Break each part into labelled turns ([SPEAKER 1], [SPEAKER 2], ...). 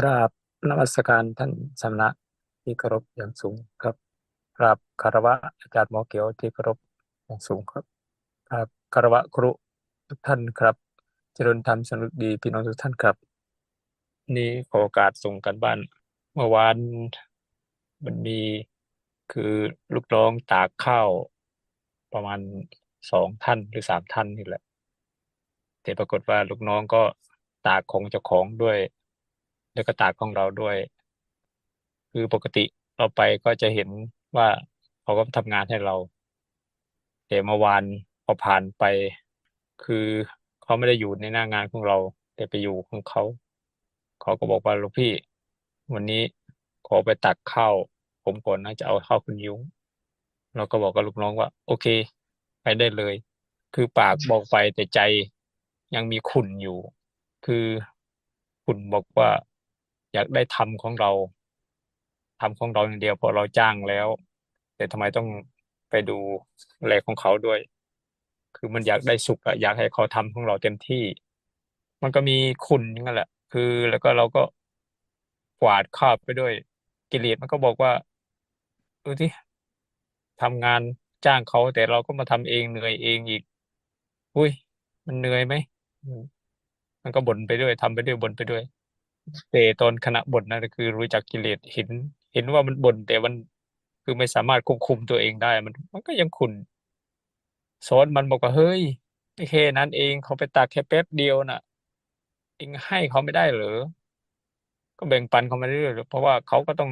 [SPEAKER 1] กราบนมัสการท่านสำนักที่เคารพอย่างสูงครับกราบคารวะอาจารย์หมอเกียวที่เคารพอย่างสูงครับกราบคารวะครูทุกท่านครับเจริญธรรมสนุกดีพี่น้องทุกท่านครับ นี่ขอโอกาสส่งกันบ้าน เมื่อวานมันมีคือลูกน้องตากข้าวประมาณสองท่านหรือสามท่านนี่แหละแต่ปรากฏว่าลูกน้องก็ตากของเจ้าของด้วย แล้วก็ตากของเราด้วย คือปกติเราไปก็จะเห็นว่าเขาก็ทำงานให้เราแต่เมื่อวานพอผ่านไป คือเขาไม่ได้อยู่ในหน้างานของเรา แต่ไปอยู่ของเขา เขาก็บอกว่าลูกพี่ วันนี้ขอไปตักข้าวผมก่อนนะจะเอาข้าวคุณยุ้งเราก็บอกกับลูกน้องว่า โอเค ไปได้เลย คือปากบอกไปแต่ใจยังมีขุ่นอยู่ คือขุ่นบอกว่า อยากได้ทำของเราทำของเราอย่างเดียวพอเราจ้างแล้ว แต่ทำไมต้องไปดูแลของเขาด้วย คือมันอยากได้สุขอะอยากให้เขาทำของเราเต็มที่ มันก็มีขุ่นอย่นแหละ คือแล้วก็เราก็กวาดคาบไปด้วยกิเลสมันก็บอกว่าดูที่ทำงานจ้างเขาแต่เราก็มาทำเองเหนื่อยเองอีก อุ้ย มันเหนื่อยไหมมมันก็บ่นไปด้วยทำไปด้วยบ่นไปด้วย แต่ตอนขณะบ่นนั่นก็คือรู้จักกิเลสเห็น เห็นว่ามันบ่นแต่มันคือไม่สามารถควบคุมตัวเองได้ มัน มันก็ยังขุนสอนมันบอกว่าเฮ้ยแค่นั้นเองเขาไปตากแค่แป๊บเดียวน่ะ เองให้เขาไม่ได้เหรอก็แบ่งปันเขามาเรื่อยๆเพราะว่าเขาก็ต้อง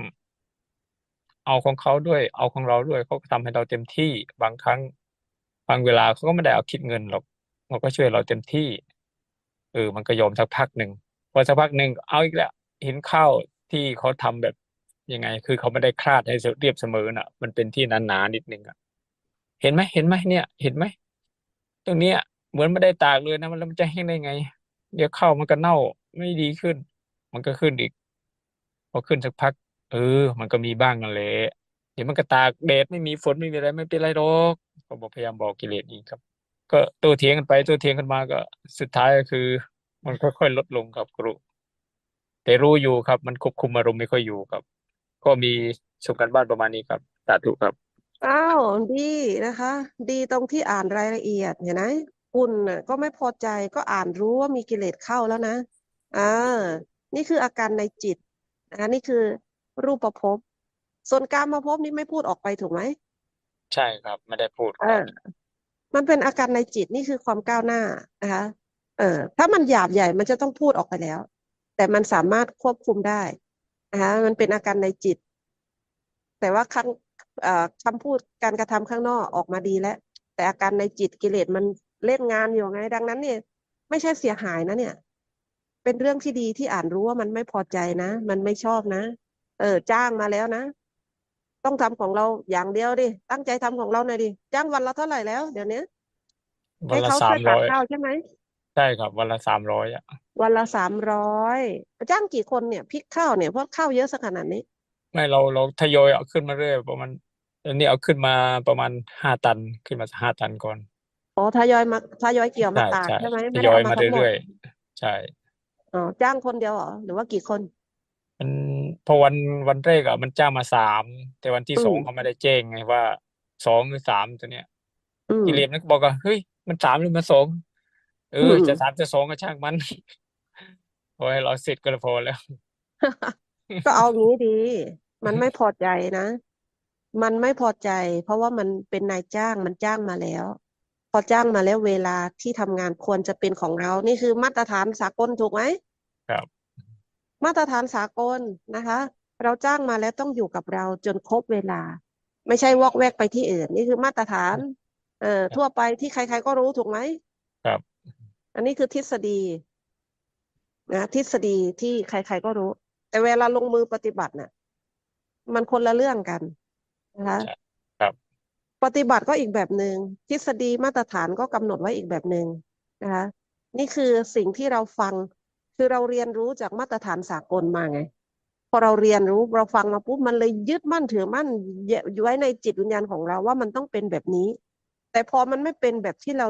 [SPEAKER 1] เอาของเขาด้วย เอาของเราด้วยเขาก็ทำให้เราเต็มที่บางครั้งบางเวลาเขาก็ไม่ได้เอาคิดเงินหรอกเขาก็ช่วยเราเต็มที่เออมันก็ยอมสักพักหนึ่ง พอสักพักหนึ่งเอาอีกแล้วเห็นข้าวที่เขาทำแบบยังไง คือเขาไม่ได้คลาดให้เรียบเสมอน่ะ มันเป็นที่หนาๆนิดนึงอะเห็นไหมเห็นไหมเนี่ย เห็นไหมตรงเนี้ยเหมือนไม่ได้ตากเลยนะมันแล้วมันจะแห้งได้ไง เดี๋ยวข้าวมันก็เน่าไม่ดีขึ้น มันก็ขึ้นอีก พอขึ้นสักพัก เออ มันก็มีบ้างนั่นแหละเดี๋ยวมันก็ตากแดดไม่มีฝนไม่มีอะไรไม่เป็นไรหรอกก็บอกพยายามบอกกิเลสอีกครับ ก็โต้เถียงกันไปโต้เถียงกันมาก็สุดท้ายก็คือ มันค่อยๆลดลงครับครูแต่รู้อยู่ครับ มันควบคุมอารมณ์ไม่ค่อยอยู่ครับ ก็มีส่งกันบ้านประมาณนี้ครับสาธุครับ
[SPEAKER 2] อ้าวดีนะคะ ดีตรงที่อ่านรายละเอียดเห็นไหมคุณน่ะก็ไม่พอใจก็อ่านรู้ว่ามีกิเลสเข้าแล้วนะอ่านี่คืออาการในจิตนะคะนี่คือรูปภพส่วนกามภพนี่ไม่พูดออกไปถูกไหม
[SPEAKER 1] ใช่ครับ ไม่ได้พูด
[SPEAKER 2] เออมันเป็นอาการในจิตนี่คือความก้าวหน้านะคะ เออถ้ามันหยาบใหญ่มันจะต้องพูดออกไปแล้ว แต่มันสามารถควบคุมได้นะคะมันเป็นอาการในจิต แต่ว่าคำเอ่อคำพูดการกระทำข้างนอกออกมาดีแล้ว แต่อาการในจิตกิเลสมันเล่นงานอยู่ไง ดังนั้นเนี่ย ไม่ใช่เสียหายนะเนี่ย เป็นเรื่องที่ดีที่อ่านรู้ว่ามันไม่พอใจนะ มันไม่ชอบนะ เออ จ้างมาแล้วนะ ต้องทำของเราอย่างเดียวดิ ตั้งใจทำของเราหน่อยดิ จ้างวันละเท่าไหร่แล้ว เดี๋ยวนี้
[SPEAKER 1] วัน
[SPEAKER 2] ให้
[SPEAKER 1] ละ
[SPEAKER 2] เขา
[SPEAKER 1] สา
[SPEAKER 2] ช่ว
[SPEAKER 1] ม
[SPEAKER 2] ยตั
[SPEAKER 1] ร้
[SPEAKER 2] ก
[SPEAKER 1] อย
[SPEAKER 2] ข้าวใช่ไหม
[SPEAKER 1] ใช่ครับ วันละสามร้อยอะ
[SPEAKER 2] วันละสามร้อยจ้างกี่คนเนี่ยพริกข้าวเนี่ยเพราะข้าวเยอะสักขนาดนี้
[SPEAKER 1] ไม่เราเราทยอยเอาขึ้นมาเรื่อยประมาณอันนี้เอาขึ้นมาประมาณห้าตันขึ้นมาห้าตันก่อน
[SPEAKER 2] อ๋อทยอยมาทยอยเกี่ยวมา
[SPEAKER 1] ใช่
[SPEAKER 2] ตาก
[SPEAKER 1] ใช่
[SPEAKER 2] ใช่ไหม
[SPEAKER 1] ท
[SPEAKER 2] ไม่
[SPEAKER 1] ย
[SPEAKER 2] ได้
[SPEAKER 1] อย
[SPEAKER 2] เอามา
[SPEAKER 1] มา
[SPEAKER 2] ทั้งหมด
[SPEAKER 1] เรื่อยๆใช่
[SPEAKER 2] อ๋อจ้างคนเดียวเหรอหรือว่ากี่คน
[SPEAKER 1] มันพอวันวันแรกอะมันจ้างมาสามแต่วันที่
[SPEAKER 2] อืม
[SPEAKER 1] สองเขาไม่ได้แจ้งไงว่าสองหรือสามตัวเนี้ย
[SPEAKER 2] อืม
[SPEAKER 1] กิเลสมันก็บอกว่าเฮ้ยมันสามหรือมันสอง เออ
[SPEAKER 2] อืม
[SPEAKER 1] จะสามจะสองก็ช่างมันพอให้เราเสร็จก็พอแล้ว
[SPEAKER 2] ก็เอางี้ดี มันไม่พอใจนะ มันไม่พอใจ เพราะว่ามันเป็นนายจ้างมันจ้างมาแล้ว พอจ้างมาแล้วเวลาที่ทำงานควรจะเป็นของเรา นี่คือมาตรฐานสากลถูกไหม
[SPEAKER 1] ครับ
[SPEAKER 2] มาตรฐานสากลนะคะ เราจ้างมาแล้วต้องอยู่กับเราจนครบเวลา ไม่ใช่วอกแวกไปที่อื่น นี่คือมาตรฐาน เอ่อทั่วไปที่ใคร ๆก็รู้ถูกไหม
[SPEAKER 1] ครับ
[SPEAKER 2] อันนี้คือทฤษฎีนะทฤษฎีที่ใคร ๆก็รู้ แต่เวลาลงมือปฏิบัติน่ะ มันคนละเรื่องกันนะคะ
[SPEAKER 1] ใช่ครับ
[SPEAKER 2] ปฏิบัติก็อีกแบบหนึ่งทฤษฎีมาตรฐานก็กำหนดไว้อีกแบบหนึ่งนะคะนี่คือสิ่งที่เราฟังคือเราเรียนรู้จากมาตรฐานสากลมาไง พอเราเรียนรู้เราฟังมาปุ๊บมันเลยยึดมั่นถือมั่นไว้ในจิตวิญญาณของเราว่ามันต้องเป็นแบบนี้ แต่พอมันไม่เป็นแบบที่เรา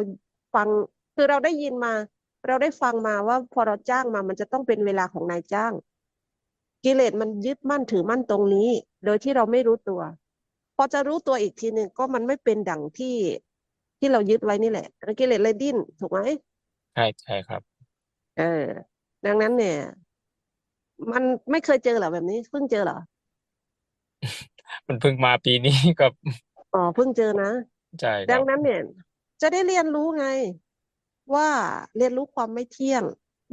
[SPEAKER 2] ฟัง คือเราได้ยินมา เราได้ฟังมาว่าพอเราจ้างมามันจะต้องเป็นเวลาของนายจ้าง กิเลสมันยึดมั่นถือมั่นตรงนี้ โดยที่เราไม่รู้ตัว พอจะรู้ตัวอีกทีหนึ่งก็มันไม่เป็นดั่งที่ที่เรายึดไว้นี่แหละแล้วกิเลสเลยดิ้นถูกไหม
[SPEAKER 3] ใช่ใช่ครับ
[SPEAKER 2] เออ ดังนั้นเนี่ย มันไม่เคยเจอเหรอแบบนี้เพิ่งเจอเหรอ
[SPEAKER 3] มันเพิ่งมาปีนี้กับ
[SPEAKER 2] อ๋อเพิ่งเจอนะ
[SPEAKER 3] ใช่ค
[SPEAKER 2] ดั
[SPEAKER 3] รั
[SPEAKER 2] ง
[SPEAKER 3] บ
[SPEAKER 2] นั้นเนี่ย จะได้เรียนรู้ไง ว่าเรียนรู้ความไม่เที่ยง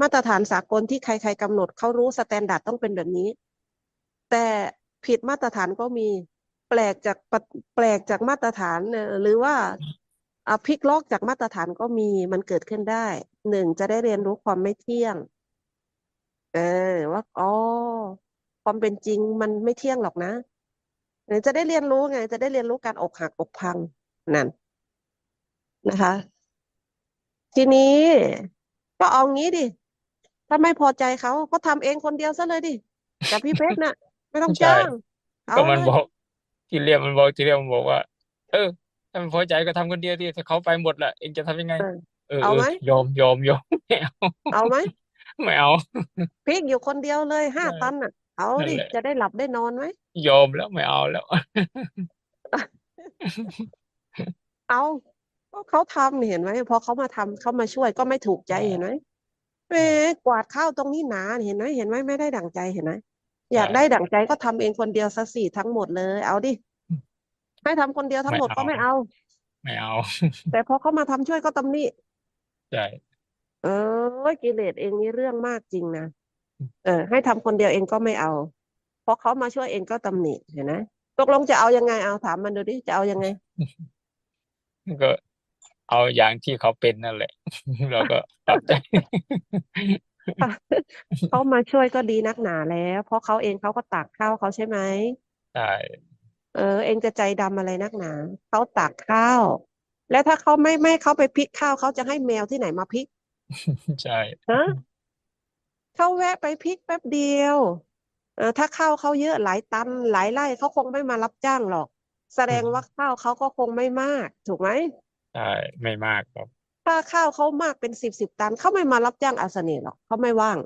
[SPEAKER 2] มาตรฐานสากลที่ใครๆกำหนดเขารู้สแตนดาร์ดต้องเป็นแบบนี้ แต่ผิดมาตรฐานก็มีแปลกจากแปลกจากมาตรฐานหรือว่าอะพลิกล็อกจากมาตรฐานก็มีมันเกิดขึ้นได้หนึ่งจะได้เรียนรู้ความไม่เที่ยง เออว่าอ๋อความเป็นจริงมันไม่เที่ยงหรอกนะจะได้เรียนรู้ไง จะได้เรียนรู้การอกหักอกพังนั่นนะคะ ทีนี้ก็เอางี้ดิ ถ้าไม่พอใจเขาก็ทำเองคนเดียวซะเลยดิกับพี่เพชรน่ะ ไม่ต้อง
[SPEAKER 3] ใช่
[SPEAKER 2] จ้างเอา
[SPEAKER 3] ก็มัน
[SPEAKER 2] เลย
[SPEAKER 3] บอก ที่เรียกมันบอกที่เรียกมันบอกว่า เออถ้ามันพอใจก็ทำคนเดียวที่ถ้าเขาไปหมดละเองจะทำยังไง
[SPEAKER 2] เออ
[SPEAKER 3] เออ
[SPEAKER 2] เอา
[SPEAKER 3] เอ
[SPEAKER 2] ไหม
[SPEAKER 3] อยอมยอมยอมไม่เอา
[SPEAKER 2] เอาไหม
[SPEAKER 3] ไม่เอา
[SPEAKER 2] พริกอยู่คนเดียวเลยห้า
[SPEAKER 3] ใช่
[SPEAKER 2] ตันน่ะ เอา
[SPEAKER 3] นั่น
[SPEAKER 2] ดิ
[SPEAKER 3] แหละ
[SPEAKER 2] จะได้หลับได้นอนไหม
[SPEAKER 3] ยอมแล้วไม่เอาแล้ว
[SPEAKER 2] เอา ก็เขาทำเห็นไหมพอเขามาทำเขามาช่วยก็ไม่ถูกใจเห็นไหมแหมกวาดข้าวตรงนี้หนาเห็นไหมเห็นไหมไม่ได้ดั่งใจเห็นไหมอยาก
[SPEAKER 3] ใช่
[SPEAKER 2] ได้ดั่งใจก็ทำเองคนเดียวซะสี่ทั้งหมดเลย เอาดิให้ทำคนเดียวทั้ง
[SPEAKER 3] ไม่
[SPEAKER 2] หมดก็
[SPEAKER 3] เอา
[SPEAKER 2] ไม่เอา
[SPEAKER 3] ไม่เอา
[SPEAKER 2] แต่พอเขามาทำช่วยก็ตำหนิ
[SPEAKER 3] ใช่
[SPEAKER 2] เออกิเลสเองนี่เรื่องมากจริงนะเออ ให้ทำคนเดียวเองก็ไม่เอาพอเขามาช่วยเองก็ตำหนิเห็นไหมตกลงจะเอายังไงเอาถามมันดูดิจะเอายังไง
[SPEAKER 3] ก็ เอาอย่างที่เขาเป็นนั่นแหละ เราก็ปรับใจ
[SPEAKER 2] เขามาช่วยก็ดีนักหนาแล้ว เพราะเขาเองเขาก็ตากข้าวเขาใช่ไหม
[SPEAKER 3] ใช่
[SPEAKER 2] เออ เองจะใจดำอะไรนักหนาเขาตากข้าว แล้วถ้าเขาไม่ไม่เขาไปพลิกข้าวเขาจะให้แมวที่ไหนมาพลิก
[SPEAKER 3] ใช่
[SPEAKER 2] ฮะเขาแวะไปพลิกแป๊บเดียวเออถ้าข้าวเขาเยอะหลายตันหลายไร่เขาคงไม่มารับจ้างหรอก แสดงว่าข้าวเขาก็คงไม่มาก ถูกไหม
[SPEAKER 3] ใช่ไม่มากครับ
[SPEAKER 2] ถ้าข้าวเขามากเป็นสิบสิบตันเขาไม่มารับจ้างอาสเนหรอกเขาไม่ว่าง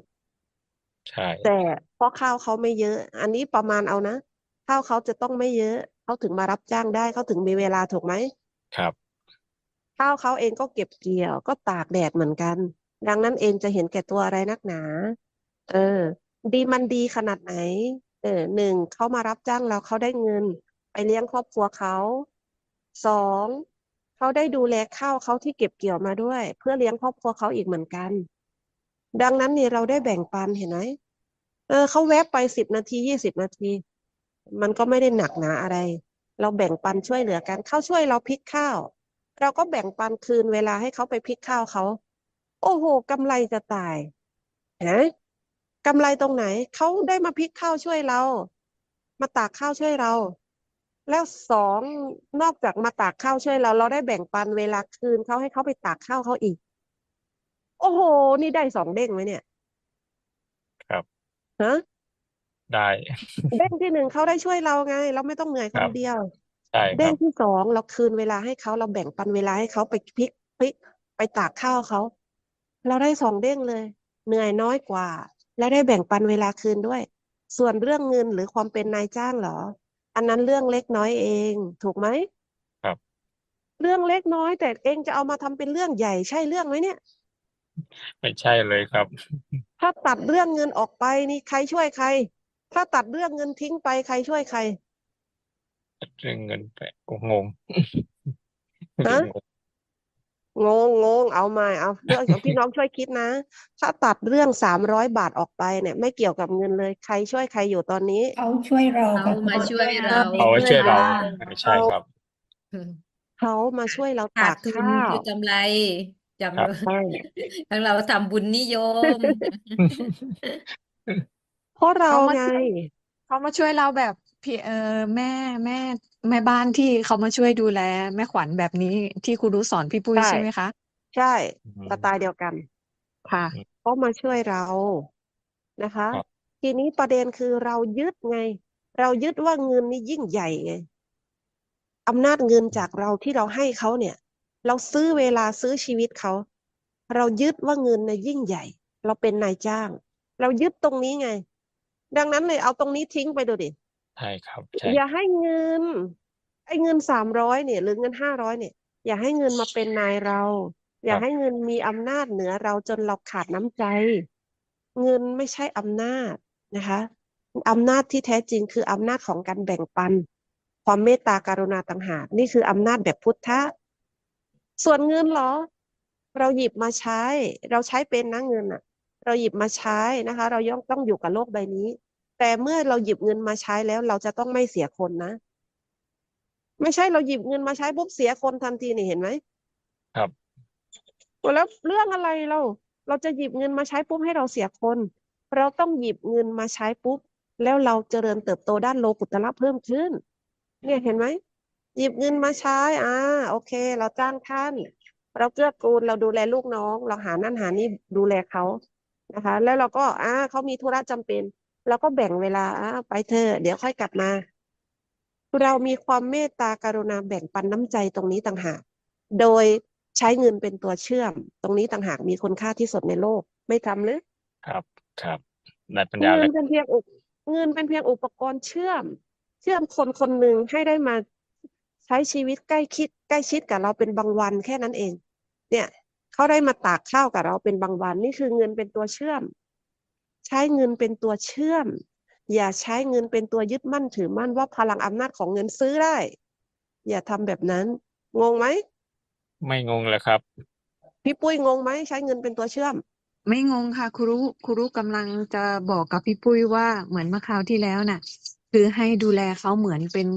[SPEAKER 3] ใช่
[SPEAKER 2] แต่เพราะข้าวเขาไม่เยอะ อันนี้ประมาณเอานะข้าวเขาจะต้องไม่เยอะเขาถึงมารับจ้างได้เขาถึงมีเวลาถูกไหม
[SPEAKER 3] ครับ
[SPEAKER 2] ข้าวเขาเองก็เก็บเกี่ยวก็ตากแดดเหมือนกัน ดังนั้นเองจะเห็นแก่ตัวอะไรนักหนา เออ ดีมันดีขนาดไหน เออหนึ่งเขามารับจ้างเราเขาได้เงิน ไปเลี้ยงครอบครัวเขาสอง เขาได้ดูแลข้าวเขาที่เก็บเกี่ยวมาด้วย เพื่อเลี้ยงครอบครัวเขาอีกเหมือนกัน ดังนั้นนี่เราได้แบ่งปันเห็นไหมเออเขาแวบไปสิบนาทียี่สิบนาที มันก็ไม่ได้หนักหนาอะไร เราแบ่งปันช่วยเหลือกันเขาช่วยเราพลิกข้าว เราก็แบ่งปันคืนเวลาให้เขาไปพลิกข้าวเขาโอ้โหกำไรจะตายเห็นไหมกำไรตรงไหนเขาได้มาพลิกข้าวช่วยเรา มาตากข้าวช่วยเรา แล้วสองนอกจากมาตากข้าวช่วยเราเราได้แบ่งปันเวลาคืนเขาให้เขาไปตากข้าวเขาอีก โอ้โห นี่ได้สองเด้งไหมเนี่ย
[SPEAKER 3] ครับ
[SPEAKER 2] ฮะ
[SPEAKER 3] ได้
[SPEAKER 2] เด้งที่หนึ่งเขาได้ช่วยเราไง เราไม่ต้องเหนื่อยค
[SPEAKER 3] ครั
[SPEAKER 2] น
[SPEAKER 3] บ
[SPEAKER 2] เดียว
[SPEAKER 3] ใช่ค
[SPEAKER 2] เด้
[SPEAKER 3] รั
[SPEAKER 2] ง
[SPEAKER 3] บ
[SPEAKER 2] ที่สองเราคืนเวลาให้เขาเราแบ่งปันเวลาให้เขาไปพลิกพลิกไปตากข้าวเขาเราได้สองเด้งเลย เหนื่อยน้อยกว่า แล้วได้แบ่งปันเวลาคืนด้วย ส่วนเรื่องเงินหรือความเป็นนายจ้างเหรอ อันนั้นเรื่องเล็กน้อยเอง ถูกไหม
[SPEAKER 3] ครับ
[SPEAKER 2] เรื่องเล็กน้อย แต่เองจะเอามาทำเป็นเรื่องใหญ่ใช่เรื่องไหมเนี่ย
[SPEAKER 3] ไม่ใช่เลยครับ
[SPEAKER 2] ถ้าตัดเรื่องเงินออกไปนี่ใครช่วยใคร ถ้าตัดเรื่องเงินทิ้งไปใครช่วยใคร
[SPEAKER 3] เรื่องเงินไปก็งง
[SPEAKER 2] ฮะ
[SPEAKER 3] งง
[SPEAKER 2] งงงงเอามาเอาเรื่องของพี่น้องช่วยคิดนะ ถ้าตัดเรื่องสามร้อยบาทออกไปเนี่ยไม่เกี่ยวกับเงินเลยใครช่วยใครอยู่ตอนนี้
[SPEAKER 4] เขาช่วยเรา
[SPEAKER 5] เขามาช่วยเรา
[SPEAKER 3] เอาไว้ช่วยเรา
[SPEAKER 4] ค่ะ
[SPEAKER 3] ใช่ครับ
[SPEAKER 2] เขามาช่วยเรา
[SPEAKER 5] ขา
[SPEAKER 2] ตา
[SPEAKER 5] ด
[SPEAKER 2] ก
[SPEAKER 5] ทุน
[SPEAKER 2] ข้าว
[SPEAKER 5] คือกำไรอย่าง
[SPEAKER 3] ครับ
[SPEAKER 2] ใช่
[SPEAKER 5] ทั้งเราทำบุญนิยม
[SPEAKER 2] เพราะเรา
[SPEAKER 6] เขามา
[SPEAKER 2] ไง
[SPEAKER 6] ช่วยเขามาช่วยเราแบบ พี่เออแม่แม่แม่บ้านที่เขามาช่วยดูแล แม่ขวัญแบบนี้ที่ครูรู้สอนพี่ปุ้ย
[SPEAKER 2] ใช่
[SPEAKER 6] ใช่ไหมคะ
[SPEAKER 2] ใช่
[SPEAKER 3] อืม
[SPEAKER 2] สไตล์เดียวกัน
[SPEAKER 6] ค่ะ
[SPEAKER 2] เขามาช่วยเรานะคะ
[SPEAKER 3] ครับ
[SPEAKER 2] ทีนี้ประเด็นคือเรายึดไง เรายึดว่าเงินนี่ยิ่งใหญ่ไงอำนาจเงินจากเราที่เราให้เขาเนี่ย เราซื้อเวลาซื้อชีวิตเขา เรายึดว่าเงินน่ะยิ่งใหญ่ เราเป็นนายจ้าง เรายึดตรงนี้ไง ดังนั้นเลยเอาตรงนี้ทิ้งไปดูดิ
[SPEAKER 3] ใช่ครับ ใช่
[SPEAKER 2] อย่าให้เงิน ไอ้เงินสามร้อยเนี่ย หรือเงินห้าร้อยเนี่ย อย่าให้เงินมาเป็นนายเรา อย่าให้เงินมีอำนาจเหนือเราจนเราขาดน้ำใจ เงินไม่ใช่อำนาจนะคะอำนาจที่แท้จริงคืออำนาจของการแบ่งปัน ความเมตตากรุณาต่างหากนี่คืออำนาจแบบพุทธะส่วนเงินเหรอ เราหยิบมาใช้ เราใช้เป็นนะเงินอะเราหยิบมาใช้นะคะ เราย่อมต้องอยู่กับโลกใบนี้ แต่เมื่อเราหยิบเงินมาใช้แล้ว เราจะต้องไม่เสียคนนะ ไม่ใช่เราหยิบเงินมาใช้ปุ๊บเสียคนทันทีนี่เห็นไหม
[SPEAKER 3] ครับ
[SPEAKER 2] แล้วเรื่องอะไรเรา เราจะหยิบเงินมาใช้ปุ๊บให้เราเสียคน เราต้องหยิบเงินมาใช้ปุ๊บ แล้วเราเจริญเติบโตด้านโลกุตระเพิ่มขึ้น เนี่ยเห็นไหมหยิบเงินมาใช้ อ่า โอเค เราจ้างท่าน เราเกื้อกูล เราดูแลลูกน้อง เราหานั่นหานี่ดูแลเขานะคะ แล้วเราก็ อ่าเขามีธุระจำเป็น เราก็แบ่งเวลาอ่าไปเถอะเดี๋ยวค่อยกลับมา เรามีความเมตตากรุณาแบ่งปันน้ำใจตรงนี้ต่างหาก โดยใช้เงินเป็นตัวเชื่อม ตรงนี้ต่างหากมีคุณค่าที่สุดในโลกไม่ทำหรือ
[SPEAKER 3] ครับครับได้ปัญญา
[SPEAKER 2] เงิ
[SPEAKER 3] เล
[SPEAKER 2] น
[SPEAKER 3] ย
[SPEAKER 2] เป็นเพียงอุปเงินเป็นเพียงอุปกรณ์เชื่อม เชื่อมคนคนหนึ่งให้ได้มาใช้ชีวิตใกล้คิด ใกล้ชิดกับเราเป็นบางวันแค่นั้นเอง เนี่ยเขาได้มาตากข้าวกับเราเป็นบางวัน นี่คือเงินเป็นตัวเชื่อม ใช้เงินเป็นตัวเชื่อม อย่าใช้เงินเป็นตัวยึดมั่นถือมั่นว่าพลังอำนาจของเงินซื้อได้ อย่าทำแบบนั้น งงไหม
[SPEAKER 3] ไม่งงเลยครับ
[SPEAKER 2] พี่ปุ้ยงงไหมใช้เงินเป็นตัวเชื่อม
[SPEAKER 6] ไม่งงค่ะครูรู้ครูรู้กำลังจะบอกกับพี่ปุ้ยว่าเหมือนเมื่อคราวที่แล้วน่ะ คือให้ดูแลเขาเหมือนเป็น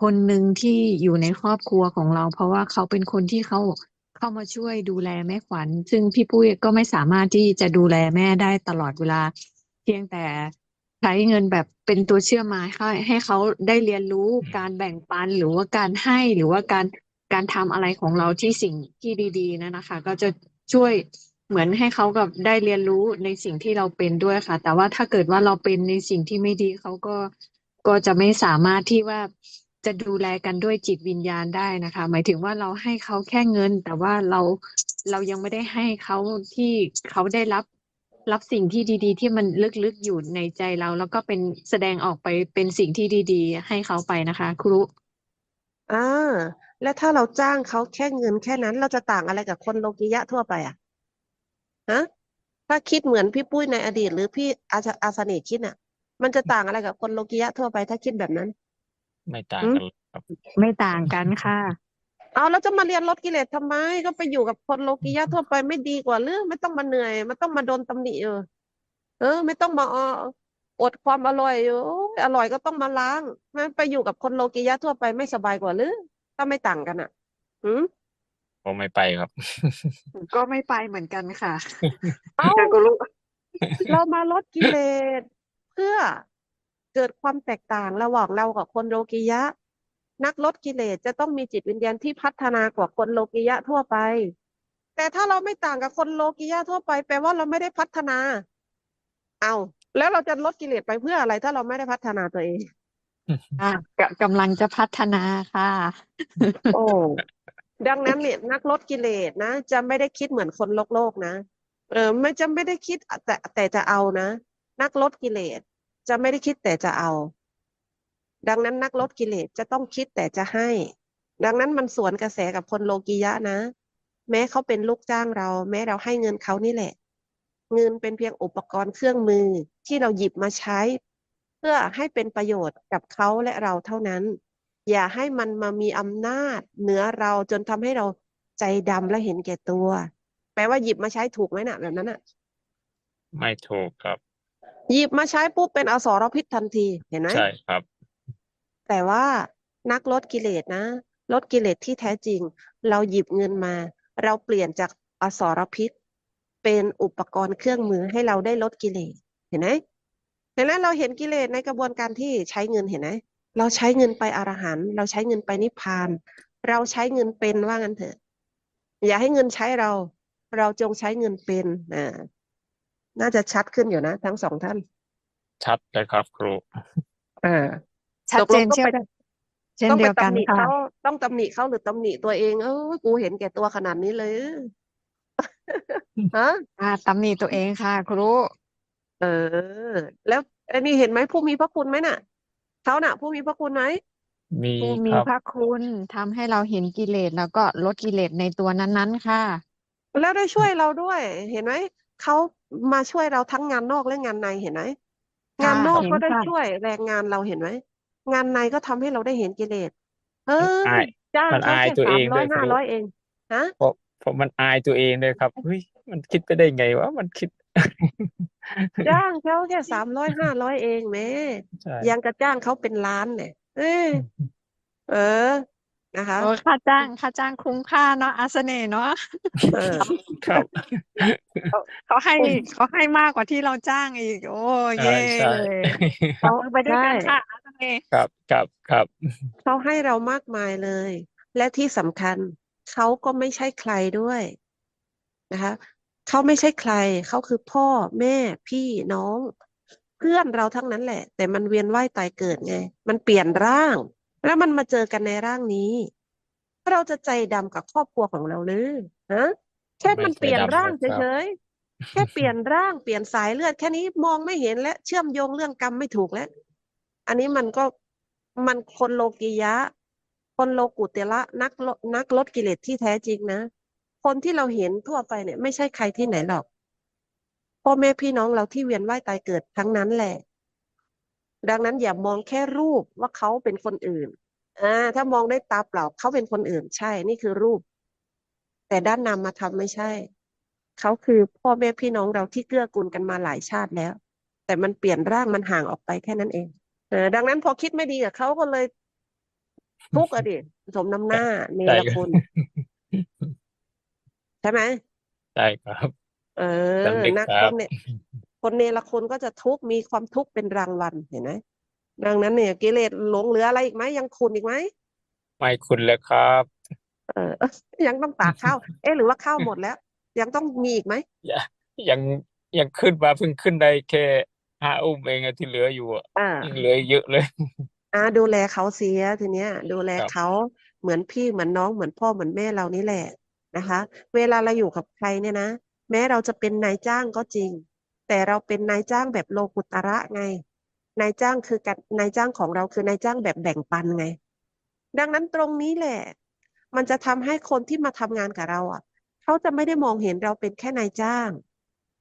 [SPEAKER 6] คนหนึ่งที่อยู่ในครอบครัวของเรา เพราะว่าเขาเป็นคนที่เขาเข้ามาช่วยดูแลแม่ขวัญ ซึ่งพี่ปุ้ยก็ไม่สามารถที่จะดูแลแม่ได้ตลอดเวลา เพียงแต่ใช้เงินแบบเป็นตัวเชื่อมาให้ให้เขาได้เรียนรู้การแบ่งปันหรือว่าการให้หรือว่าการการทำอะไรของเราที่สิ่งที่ดีๆนะนะคะ ก็จะช่วยเหมือนให้เขากับได้เรียนรู้ในสิ่งที่เราเป็นด้วยค่ะ แต่ว่าถ้าเกิดว่าเราเป็นในสิ่งที่ไม่ดีเขาก็ก็จะไม่สามารถที่ว่าจะดูแลกันด้วยจิตวิญญาณได้นะคะ หมายถึงว่าเราให้เขาแค่เงิน แต่ว่าเราเรายังไม่ได้ให้เขาที่เขาได้รับ รับสิ่งที่ดี ๆ ที่มันลึกๆอยู่ในใจเรา แล้วก็เป็นแสดงออกไปเป็นสิ่งที่ดี ๆ ให้เขาไปนะคะ ครู
[SPEAKER 2] อ่าแล้วถ้าเราจ้างเขาแค่เงินแค่นั้นเราจะต่างอะไรกับคนโลกิยะทั่วไปอะฮะถ้าคิดเหมือนพี่ปุ้ยในอดีต หรือพี่อาชอาสเนกคิดอะ มันจะต่างอะไรกับคนโลกิยะทั่วไป ถ้าคิดแบบนั้น
[SPEAKER 3] ไม่ต่าง
[SPEAKER 2] อืม
[SPEAKER 3] กันเลยครับ
[SPEAKER 6] ไม่ต่างกันค่ะ
[SPEAKER 2] เอาแล้วจะมาเรียนลดกิเลสทำไม ก็ไปอยู่กับคนโลกิยะทั่วไปไม่ดีกว่าหรือไม่ต้องมาเหนื่อยไม่ต้องมาโดนตำหนิเออเออ ไม่ต้องมาออดความอร่อยอยู่โอ้ยอร่อยก็ต้องมาล้างมันไปอยู่กับคนโลกิยะทั่วไปไม่สบายกว่าหรือถ้าไม่ต่างกันอะอืม
[SPEAKER 3] ผมไม่ไปครับ
[SPEAKER 6] ก็ไม่ไปเหมือนกันค่ะ
[SPEAKER 2] เอ้า
[SPEAKER 6] แต่ครู
[SPEAKER 2] เรามาลดกิเลสเพื่อเกิดความแตกต่างระหว่างเรากับคนโลกิยะ นักลดกิเลสจะต้องมีจิตวิญญาณที่พัฒนากว่าคนโลกิยะทั่วไป แต่ถ้าเราไม่ต่างกับคนโลกิยะทั่วไป แปลว่าเราไม่ได้พัฒนา เอาแล้วเราจะลดกิเลสไปเพื่ออะไร ถ้าเราไม่ได้พัฒนาตัวเอง
[SPEAKER 6] อะกำกำลังจะพัฒนาค่ะ
[SPEAKER 2] โอ้ดังนั้นเนี่ยนักลดกิเลสนะจะไม่ได้คิดเหมือนคนโลกโลกนะเออไม่จะไม่ได้คิดแต่แต่จะเอานะ นักลดกิเลสจะไม่ได้คิดแต่จะเอา ดังนั้นนักลดกิเลสจะต้องคิดแต่จะให้ ดังนั้นมันสวนกระแสกับคนโลกียะนะ แม้เขาเป็นลูกจ้างเรา แม้เราให้เงินเขานี่แหละ เงินเป็นเพียงอุปกรณ์เครื่องมือที่เราหยิบมาใช้ เพื่อให้เป็นประโยชน์กับเขาและเราเท่านั้น อย่าให้มันมามีอำนาจ เหนือเราจนทำให้เราใจดำและเห็นแก่ตัว แปลว่าหยิบมาใช้ถูกไหมน่ะแบบนั้นน่ะ
[SPEAKER 3] ไม่ถูกครับ
[SPEAKER 2] หยิบมาใช้ปุ๊บเป็นอสรพิษทันทีเห็นไหม
[SPEAKER 3] ใช่ครับ
[SPEAKER 2] แต่ว่านักลดกิเลสนะ ลดกิเลสที่แท้จริง เราหยิบเงินมา เราเปลี่ยนจากอสรพิษ เป็นอุปกรณ์เครื่องมือให้เราได้ลดกิเลสเห็นไหมเห็นไหมเราเห็นกิเลสในกระบวนการที่ใช้เงินเห็นไหมเราใช้เงินไปอรหันต์เราใช้เงินไปนิพพาน เราใช้เงินเป็นว่างั้นเถอะ อย่าให้เงินใช้เรา เราจงใช้เงินเป็นอ่าน่าจะชัดขึ้นอยู่นะ ทั้งสองท่าน
[SPEAKER 3] ชัดเลยครับครู
[SPEAKER 2] อ่า
[SPEAKER 6] ชัด
[SPEAKER 2] ตก
[SPEAKER 6] เจ
[SPEAKER 2] ล
[SPEAKER 6] น
[SPEAKER 2] งต้อง
[SPEAKER 6] เช่น
[SPEAKER 2] ไป
[SPEAKER 6] เช่น
[SPEAKER 2] ต้อง
[SPEAKER 6] เดี
[SPEAKER 2] ไป
[SPEAKER 6] ยวกัน
[SPEAKER 2] ตำหนิ
[SPEAKER 6] ค่ะ
[SPEAKER 2] เขาต้องตำหนิเขาหรือตำหนิตัวเอง เออกูเห็นแก่ตัวขนาดนี้เลยฮะ
[SPEAKER 6] อ่าตำหนิตัวเองค่ะ ครู
[SPEAKER 2] เออ แล้วอันนี้เห็นไหมผู้มีพระคุณไหมน่ะเขาน่ะ ผู้มีพระคุณไหม
[SPEAKER 3] มี
[SPEAKER 6] ผู้มี
[SPEAKER 3] ครับ
[SPEAKER 6] พระคุณทำให้เราเห็นกิเลสแล้วก็ลดกิเลสในตัวนั้นๆค่ะ
[SPEAKER 2] แล้วได้ช่วยเราด้วย เห็นไหมเขามาช่วยเราทั้งงานนอกและงานในเห็นไหมงานนอก
[SPEAKER 6] เห็น
[SPEAKER 2] ก็ได้
[SPEAKER 6] ค่ะ
[SPEAKER 2] ช่วยแรงงานเราเห็นไหม งานในก็ทำให้เราได้เห็นกิเลสเออ
[SPEAKER 3] อาย
[SPEAKER 2] จ้าง
[SPEAKER 3] มัน
[SPEAKER 2] เขา
[SPEAKER 3] อาย
[SPEAKER 2] แค่
[SPEAKER 3] ตัว
[SPEAKER 2] สา
[SPEAKER 3] เอ
[SPEAKER 2] ม
[SPEAKER 3] ง
[SPEAKER 2] ร้
[SPEAKER 3] ด้
[SPEAKER 2] อ
[SPEAKER 3] วยย
[SPEAKER 2] ห้า
[SPEAKER 3] ครู
[SPEAKER 2] ร้อยเองฮะ
[SPEAKER 3] เพราะเพราะมันอายตัวเองเลยครับเฮ้ยมันคิดไปได้ไงวะมันคิด
[SPEAKER 2] จ้างเขาแค่สามร้อยห้าร้อยเองแหม่
[SPEAKER 3] ใช่
[SPEAKER 2] ยังกระจ้างเขาเป็นล้านเนี่ยเอ้ยเออนะคะ
[SPEAKER 6] โอ้ค่าจ้างค่าจ้างคุ้มค่าเนาะอาเสน่ห์เนาะ
[SPEAKER 2] เออ
[SPEAKER 3] ครับ
[SPEAKER 6] เขาให้เขาให้มากกว่าที่เราจ้างอีก โอ้
[SPEAKER 3] ใช่
[SPEAKER 6] เย่
[SPEAKER 3] ใช่
[SPEAKER 6] เลยจับมือไปด้วยกันค่ะอาเสน่ห์
[SPEAKER 3] ครับครับครับ
[SPEAKER 2] เขาให้เรามากมายเลย และที่สำคัญเขาก็ไม่ใช่ใครด้วยนะคะเขาไม่ใช่ใครเขาคือพ่อแม่พี่น้อง เพื่อนเราทั้งนั้นแหละ แต่มันเวียนว่ายตายเกิดไง มันเปลี่ยนร่าง แล้วมันมาเจอกันในร่างนี้เราจะใจดำกับครอบครัวของเราหรือฮะแค่
[SPEAKER 3] ไม่
[SPEAKER 2] มัน
[SPEAKER 3] ใจ
[SPEAKER 2] เปลี่ยน
[SPEAKER 3] ดำ
[SPEAKER 2] ร่าง
[SPEAKER 3] เลยครับ
[SPEAKER 2] เฉยๆแค่เปลี่ยนร่างเปลี่ยนสายเลือดแค่นี้มองไม่เห็นและเชื่อมโยงเรื่องกรรมไม่ถูกแล้ว อันนี้มันก็มันคนโลกียะ คนโลกุตระนักนักลดกิเลสที่แท้จริงนะ คนที่เราเห็นทั่วไปเนี่ย ไม่ใช่ใครที่ไหนหรอกพ่อแม่พี่น้องเราที่เวียนว่ายตายเกิดทั้งนั้นแหละ ดังนั้นอย่ามองแค่รูปว่าเขาเป็นคนอื่นอ่าถ้ามองได้ตาเปล่าเขาเป็นคนอื่น ใช่นี่คือรูป แต่ด้านนามมาทำไม่ใช่ เขาคือพ่อแม่พี่น้องเราที่เกื้อกูลกันมาหลายชาติแล้ว แต่มันเปลี่ยนร่างมันห่างออกไปแค่นั้นเอง ดังนั้นพอคิดไม่ดีกับเขาก็เลยทุกข์อะดิสมน้ำหน้าเน
[SPEAKER 3] ใช่
[SPEAKER 2] รคุณ ใช่ไหม
[SPEAKER 3] ใช่ครับ
[SPEAKER 2] เอ
[SPEAKER 3] สำ
[SPEAKER 2] อ
[SPEAKER 3] นึก
[SPEAKER 2] นะ
[SPEAKER 3] ค
[SPEAKER 2] ค
[SPEAKER 3] รั
[SPEAKER 2] น
[SPEAKER 3] บ
[SPEAKER 2] เนี่ย คนเนรคุณก็จะทุกข์มีความทุกข์เป็นรางวัลเห็นไหมดังนั้นเนี่ยกิเลสหลงเหลืออะไรอีกไหมยังคุณอีกไหม
[SPEAKER 3] ไม่คุณเลยครับ
[SPEAKER 2] เออ ยังต้องตากข้าวเอ๊ะหรือว่าข้าวหมดแล้ว ยังต้องมีอีกไหม
[SPEAKER 3] ยังยังขึ้นมาเพิ่งขึ้นได้แค่ ห้าอุ้มเองอะที่เหลืออยู่อะ
[SPEAKER 2] อ่า
[SPEAKER 3] ยังเหลืออีกเยอะเลย
[SPEAKER 2] อ่าดูแลเขาเสียทีเนี้ย ดูแล
[SPEAKER 3] ครับ
[SPEAKER 2] เขาเหมือนพี่เหมือนน้องเหมือนพ่อเหมือนแม่เรานี่แหละนะคะ เวลาเราอยู่กับใครเนี่ยนะแม้เราจะเป็นนายจ้างก็จริง แต่เราเป็นนายจ้างแบบโลกุตระไง นายจ้างคือการนายจ้างของเราคือนายจ้างแบบแบ่งปันไง ดังนั้นตรงนี้แหละ มันจะทำให้คนที่มาทำงานกับเราอะ เขาจะไม่ได้มองเห็นเราเป็นแค่นายจ้าง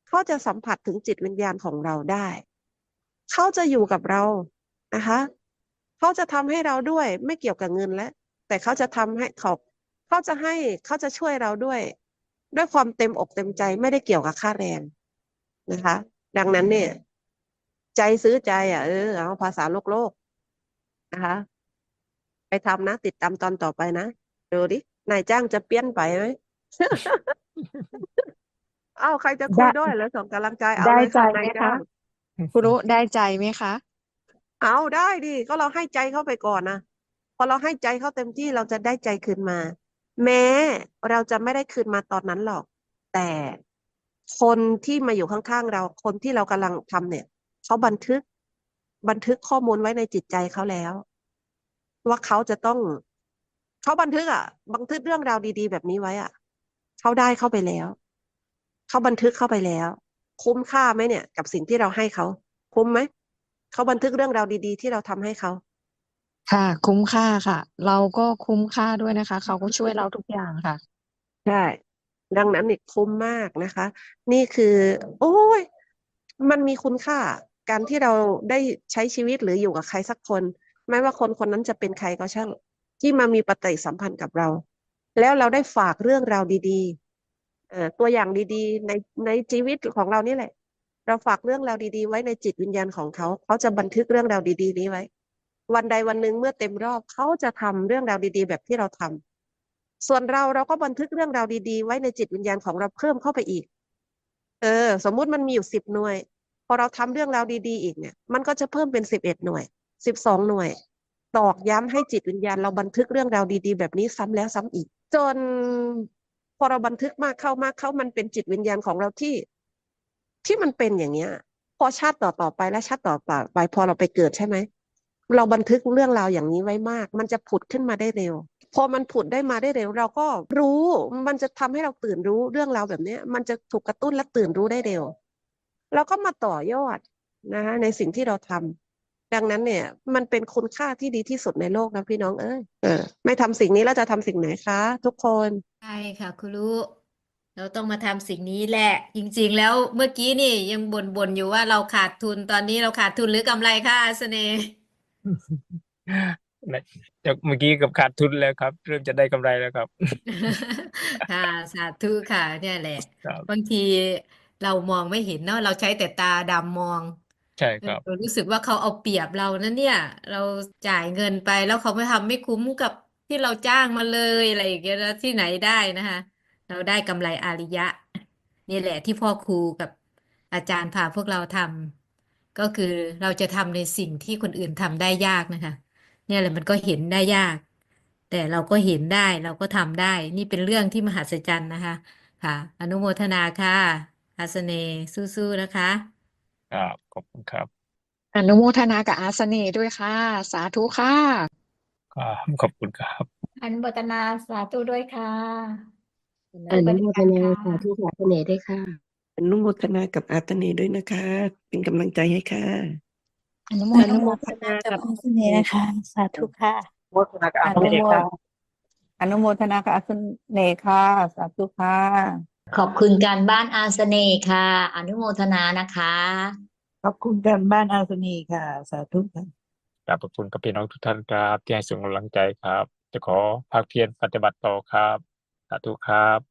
[SPEAKER 2] เขาจะสัมผัสถึงจิตวิญญาณของเราได้ เขาจะอยู่กับเรานะคะเขาจะทำให้เราด้วยไม่เกี่ยวกับเงินแล้วแต่เขาจะทำให้เขาเขาจะให้เขาจะช่วยเราด้วย ด้วยความเต็มอกเต็มใจไม่ได้เกี่ยวกับค่าแรงนะคะ ดังนั้นเนี่ย ใจซื้อใจ อะเออเอาภาษาโลกโลกนะคะไปทำนะ ติดตามตอนต่อไปนะดูดินายจ้างจะเปลี่ยนไปไหมเอาใครจะคุย
[SPEAKER 6] ได้
[SPEAKER 2] ด้วยแล้วส่งกำลังใจเอา
[SPEAKER 6] ได้
[SPEAKER 2] เลย
[SPEAKER 6] ใจ
[SPEAKER 2] ค่ะ
[SPEAKER 6] ไหม
[SPEAKER 2] นาย
[SPEAKER 6] คะ
[SPEAKER 2] จ้าง
[SPEAKER 6] คุรูได้ใจไหมคะ
[SPEAKER 2] เอาได้ดิก็เราให้ใจเข้าไปก่อนนะพอเราให้ใจเขาเต็มที่เราจะได้ใจคืนมา แม้เราจะไม่ได้คืนมาตอนนั้นหรอก แต่คนที่มาอยู่ข้างๆเรา คนที่เรากำลังทำเนี่ยเขาบันทึกบันทึกข้อมูลไว้ในจิตใจเขาแล้ว ว่าเขาจะต้องเขาบันทึกอะ บันทึกเรื่องราวดี ๆ แบบนี้ไว้อะเขาได้เข้าไปแล้วเขาบันทึกเข้าไปแล้ว คุ้มค่าไหมเนี่ย กับสิ่งที่เราให้เขาคุ้มไหมเขาบันทึกเรื่องราวดีๆ ที่เราทำให้เขา
[SPEAKER 6] ค่ะ คุ้มค่าค่ะ เราก็คุ้มค่าด้วยนะคะ เขาก็ช่วยเราทุกอย่างค่ะ
[SPEAKER 2] ใช่ดังนั้นนี่คุ้มมากนะคะ นี่คือ โอ้ยมันมีคุณค่า การที่เราได้ใช้ชีวิตหรืออยู่กับใครสักคน ไม่ว่าคนคนนั้นจะเป็นใครก็ช่างที่มามีปฏิสัมพันธ์กับเรา แล้วเราได้ฝากเรื่องราวดีๆเอ่อ ตัวอย่างดีๆ ในในชีวิตของเรานี่แหละ เราฝากเรื่องราวดีๆ ไว้ในจิตวิญญาณของเขา เขาจะบันทึกเรื่องราวดี ๆ นี้ไว้ วันใดวันหนึ่งเมื่อเต็มรอบเขาจะทำเรื่องราวดีๆ แบบที่เราทำส่วนเราเราก็บันทึกเรื่องราวดีๆ ไว้ในจิตวิญญาณของเราเพิ่มเข้าไปอีก เออ สมมุติมันมีอยู่สิบหน่วย พอเราทำเรื่องราวดีๆ อีกเนี่ย มันก็จะเพิ่มเป็นสิบเอ็ดหน่วยสิบสองหน่วยตอกย้ำให้จิตวิญญาณเราบันทึกเรื่องราวดี ๆ แบบนี้ซ้ำแล้วซ้ำอีก จน พอเราบันทึกมากเข้ามากเข้ามันเป็นจิตวิญญาณของเราที่ ที่มันเป็นอย่างเงี้ย พอชาติต่อต่อไปและชาติต่อต่อไป พอเราไปเกิดใช่ไหมเราบันทึกเรื่องราวอย่างนี้ไว้มาก มันจะผุดขึ้นมาได้เร็ว พอมันผุดได้มาได้เร็ว เราก็รู้ มันจะทำให้เราตื่นรู้เรื่องราวแบบเนี้ยมันจะถูกกระตุ้นและตื่นรู้ได้เร็ว เราก็มาต่อยอดนะคะในสิ่งที่เราทำ ดังนั้นเนี่ยมันเป็นคุณค่าที่ดีที่สุดในโลกนะพี่น้องเอ้ยเออไม่ทำสิ่งนี้แล้วจะทำสิ่งไหนคะ ทุกคน
[SPEAKER 5] ใช่ค่ะครูเราต้องมาทำสิ่งนี้แหละ จริง ๆ แล้วเมื่อกี้นี่ยังบ่นๆอยู่ว่าเราขาดทุนตอนนี้เราขาดทุนหรือกำไรคะอาสเนย์
[SPEAKER 3] จากเมื่อกี้กับขาดทุนแล้วครับ เริ่มจะได้กำไรแล้วครับ
[SPEAKER 5] ค่ะสาธุค่ะ เนี่ยแหละ
[SPEAKER 3] ครับ
[SPEAKER 5] บางทีเรามองไม่เห็นเนาะเราใช้แต่ตาดำมอง
[SPEAKER 3] ใช่
[SPEAKER 5] เอ
[SPEAKER 3] ครับ
[SPEAKER 5] เรารู้สึกว่าเขาเอาเปรียบเรานะเนี่ย เราจ่ายเงินไปแล้วเขาไม่ทำไม่คุ้มกับที่เราจ้างมาเลยอะไรอย่างเงี้ยนะที่ไหนได้นะคะ เราได้กำไรอาริยะ นี่แหละที่พ่อครูกับอาจารย์พาพวกเราทำก็คือเราจะทำในสิ่งที่คนอื่นทำได้ยากนะคะ เนี่ยแหละมันก็เห็นได้ยาก แต่เราก็เห็นได้เราก็ทำได้ นี่เป็นเรื่องที่มหัศจรรย์นะคะ ค่ะ อนุโมทนาค่ะอาสเนย์สู้ๆนะคะ
[SPEAKER 3] ครับขอบคุณครับ
[SPEAKER 6] อนุโมทนากับอาสเน่ด้วยค่ะ สาธุค่ะ
[SPEAKER 3] ครับขอบคุณครับ
[SPEAKER 4] อนุโมทนาสาธุด้วยค่ะ
[SPEAKER 7] อนุโมทนา
[SPEAKER 4] ค่ะ
[SPEAKER 7] สาธุสาธุเนยด้วยค่ะ
[SPEAKER 2] อนุโมทนากับอาตเนด้วยนะคะ เป็นกำลังใจให้ค่ะ
[SPEAKER 4] อนุโม
[SPEAKER 7] อ
[SPEAKER 4] ท
[SPEAKER 7] นุโม
[SPEAKER 4] นา
[SPEAKER 7] ทนากับ
[SPEAKER 4] อาสเนนะคะ สาธุค่ะ
[SPEAKER 8] โมทนากับอาคุณเอกค่ะอนุโมทนากับอาคุณเนกค่ะ สาธุค่ะ
[SPEAKER 9] ขอบคุณการบ้านอาสเนย์ค่ะ อนุโมทนานะคะ
[SPEAKER 8] ขอบคุณการบ้านอาสนีค่ะ สาธุค่ะ
[SPEAKER 3] กราบขอบคุณกับพี่น้องทุกท่านครับที่ให้ส่งกำลังใจครับ จะขอภาคเพียรปฏิบัติต่อครับ สาธุครับ